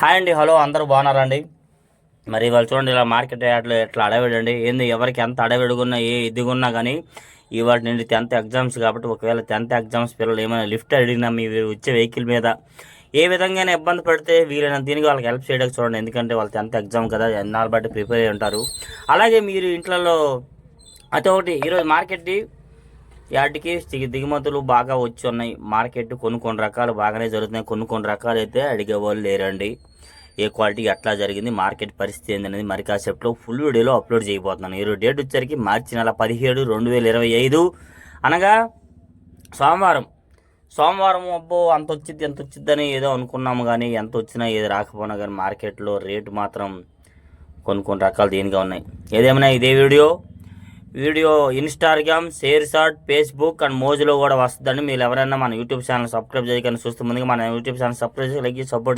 Hi అండి hello అందరూ బాగున్నారండి? మరి వాళ్ళు చూడండి ఇలా మార్కెట్ యార్డ్లో ఎట్లా అడవిడండి. ఏంది ఎవరికి ఎంత అడవిడుగున్నా ఏ ఇదిగున్నా కానీ ఇవాళ నుండి టెన్త్ ఎగ్జామ్స్ కాబట్టి ఒకవేళ టెన్త్ ఎగ్జామ్స్ పిల్లలు ఏమైనా లిఫ్ట్ అడిగినా మీ వచ్చే వెహికల్ మీద ఏ విధంగానే ఇబ్బంది పడితే వీలైన దీనికి వాళ్ళకి హెల్ప్ చేయడానికి చూడండి. ఎందుకంటే వాళ్ళు టెన్త్ ఎగ్జామ్ కదా ఎన్నాళ్ళు బట్టి ప్రిపేర్ అయి ఉంటారు. అలాగే మీరు ఇంట్లో అయితే ఒకటి ఈరోజు మార్కెట్ యాటికి దిగుమతులు బాగా వచ్చి ఉన్నాయి. మార్కెట్ కొన్ని కొన్ని రకాలు బాగానే జరుగుతున్నాయి. కొన్ని కొన్ని రకాలు అయితే అడిగే వాళ్ళు లేరండి. ఏ క్వాలిటీ ఎట్లా జరిగింది మార్కెట్ పరిస్థితి ఏందనేది మరి కాసేపులో ఫుల్ వీడియోలో అప్లోడ్ చేయబోతున్నాను. ఈరోజు డేట్ వచ్చరికి మార్చి నెల పదిహేడు రెండు వేల ఇరవై ఐదు. అనగా సోమవారం. సోమవారం అబ్బో అంత వచ్చింది ఎంత వచ్చిందని ఏదో అనుకున్నాము కానీ ఎంత వచ్చినా ఏది రాకపోయినా కానీ మార్కెట్లో రేటు మాత్రం కొన్ని కొన్ని రకాలు దీనిగా ఉన్నాయి. ఏదేమైనా ఇదే video? Video Instagram share shot Facebook and మోజులో కూడా వస్తుందండి. మీరు ఎవరైనా మన యూట్యూబ్ ఛానల్ సబ్స్క్రైబ్ చేయకుండా చూస్తే ముందుగా మన యూట్యూబ్ ఛానల్ సబ్స్క్రైబ్ చేసి లైక్ సపోర్ట్